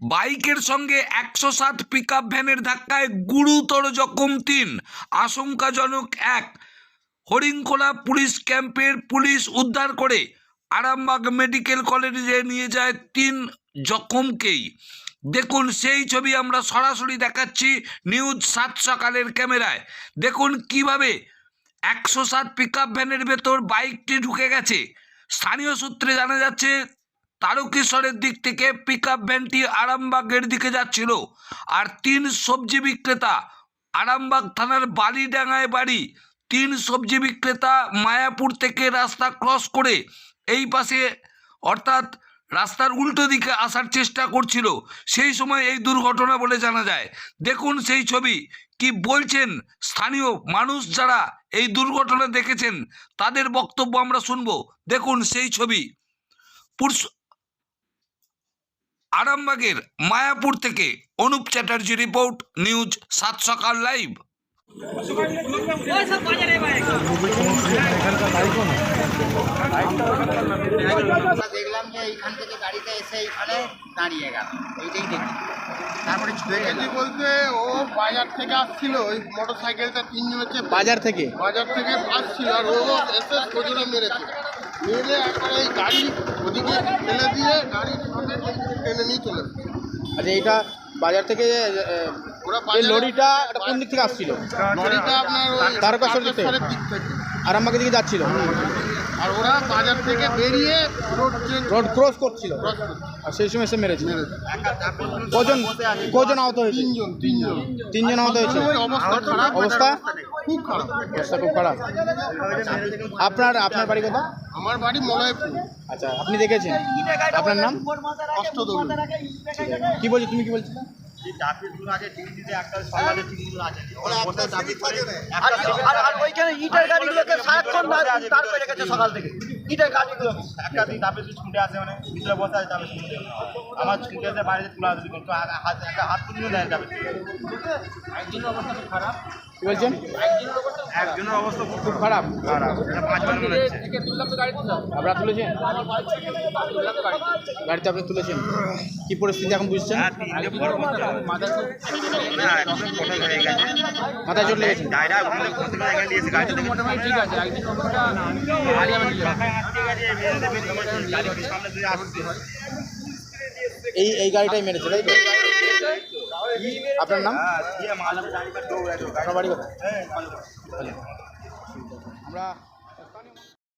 বাইকের সঙ্গে একশো সাত পিক ভ্যানের ধাক্কায় গুরুতর জখম তিন। আশঙ্কাজনক এক হরিংখোলা পুলিশ ক্যাম্পের পুলিশ উদ্ধার করে আরামবাগ মেডিকেল কলেজে নিয়ে যায় তিন জখমকেই। দেখুন, সেই ছবি আমরা সরাসরি দেখাচ্ছি নিউজ সাত সকালের ক্যামেরায়। দেখুন কীভাবে একশো সাত পিক ভ্যানের ভেতর বাইকটি ঢুকে গেছে। স্থানীয় সূত্রে জানা যাচ্ছে তারকেশ্বরের দিক থেকে পিক আপ ভ্যানটি আরামবাগের দিকে যাচ্ছিল। আর তিন সবজি বিক্রেতা আরামবাগ থানার বালিডাঙ্গায় বাড়ি। তিন সবজি বিক্রেতা মায়াপুর থেকে রাস্তা ক্রস করে এই পাশে অর্থাৎ রাস্তার উল্টো দিকে আসার চেষ্টা করছিল। সেই সময় এই দুর্ঘটনা বলে জানা যায়। দেখুন সেই ছবি। কি বলছেন স্থানীয় মানুষ যারা এই দুর্ঘটনা দেখেছেন, তাদের বক্তব্য আমরা শুনব। দেখুন সেই ছবি। পুরস আরামবাগের মায়াপুর থেকে অনুপ চ্যাটার্জি রিপোর্ট নিউজ সাত সকাল লাইভ। আমরা দেখলাম যে এইখান থেকে গাড়িতে এসে এইখানে দাঁড়িয়ে গেল। এইটাই দেখি তারপরে ছুটে গেল। বলতে ও বাজার থেকে আসছিল ওই মোটর সাইকেলটা তিনজন হচ্ছে বাজার থেকে? বাজার থেকে আসছিল আর ও এসে সোজনে মেরেছে। মেরে একবার এই গাড়ি ওদিকে ফেলে দিয়ে সঙ্গে টেনে নিয়ে চলে গেছে। আচ্ছা এটা বাজার থেকে ওরা এই বাজারে- লরিটা এটা কোন দিক থেকে আসছিল? লরিটা আপনার ওই তারকেশ্বর দিক থেকে? তারকেশ্বরের দিক থেকে। আরামবাগের দিকে যাচ্ছিল। আর ওরা বাজার থেকে বেরিয়ে রোড চেঞ্জ রোড ক্রস করছিল। আর সেই সময় মেরেছে। মেরেছে। কজন কজন আহত হয়েছে? তিনজন তিনজন। তিনজন আহত হয়েছে। অবস্থা খারাপ। অবস্থা? খুব খারাপ। অবস্থা খুব খারাপ। আপনার আপনার বাড়ি কোথা আমার বাড়ি মলয়পুর আচ্ছা আপনি দেখেছেন? আপনার নাম? অষ্টদল। কি বলছি তুমি কি বলছো সকাল থেকে। ইটের গাড়িগুলো। একটা দিন তাপে ছুটে আসে মানে ভিতরে বসে আছে তাপে ছুটে। আমার ছুটে আসে বাইরে তুলে আসবে কিন্তু হাত হাত- একটা হাত তুলে দেয় যাবে কি বলছেন? একজনের অবস্থা খুব খারাপ। খারাপ। এটা পাঁচ বার মনে হচ্ছে। আপনারা তুলেছেন? গাড়িতে আপনি তুলেছেন? কি পরিস্থিতি এখন বুঝছেন? হ্যাঁ মাথায় চলে গেছে এই এই গাড়িটাই মেরেছে তাই তো? আপনার নাম? হ্যাঁ কোথায়? আমরা